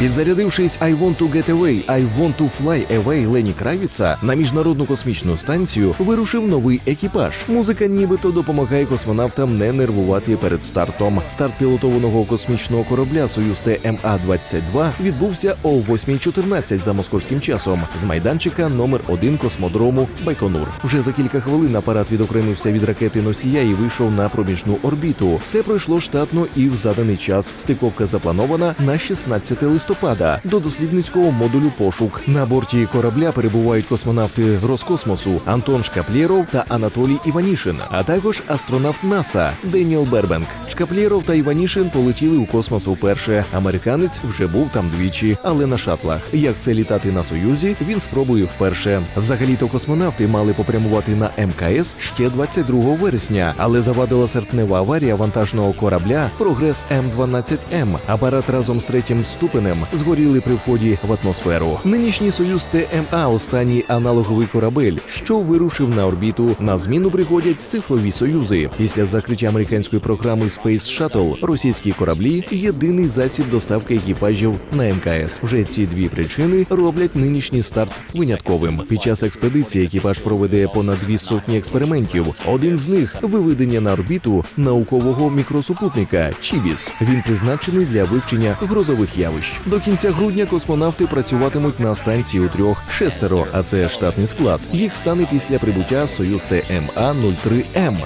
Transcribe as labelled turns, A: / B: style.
A: Підзарядившись I want to get away, I want to fly away Лені Кравіца на міжнародну космічну станцію вирушив новий екіпаж. Музика нібито допомагає космонавтам не нервувати перед стартом. Старт пілотованого космічного корабля Союз ТМА-22 відбувся о 8.14 за московським часом з майданчика номер 1 космодрому Байконур. Вже за кілька хвилин апарат відокремився від ракети носія і вийшов на проміжну орбіту. Все пройшло штатно і в заданий час. Стиковка запланована на 16 листопада до дослідницького модулю пошук. На борті корабля перебувають космонавти Роскосмосу Антон Шкаплєров та Анатолій Іванішин, а також астронавт НАСА Деніел Бербенк. Шкаплєров та Іванішин полетіли у космос уперше. Американець вже був там двічі, але на шатлах. Як це літати на союзі, він спробує вперше. Взагалі-то космонавти мали попрямувати на МКС ще 22 вересня, але завадила серпнева аварія вантажного корабля Прогрес М12М. Апарат разом з третім ступенем згоріли при вході в атмосферу. Нинішній союз ТМА останній аналоговий корабель, що вирушив на орбіту. На зміну приходять цифрові союзи. Після закриття американської програми Space Shuttle російські кораблі єдиний засіб доставки екіпажів на МКС. Вже ці дві причини роблять нинішній старт винятковим. Під час експедиції екіпаж проведе понад дві сотні експериментів. Один з них виведення на орбіту наукового мікросупутника Чібіс. Він призначений для вивчення грозових явищ. До кінця грудня космонавти працюватимуть на станції у трьох шестеро, а це штатний склад. Їх стане після прибуття Союз ТМА 03 М.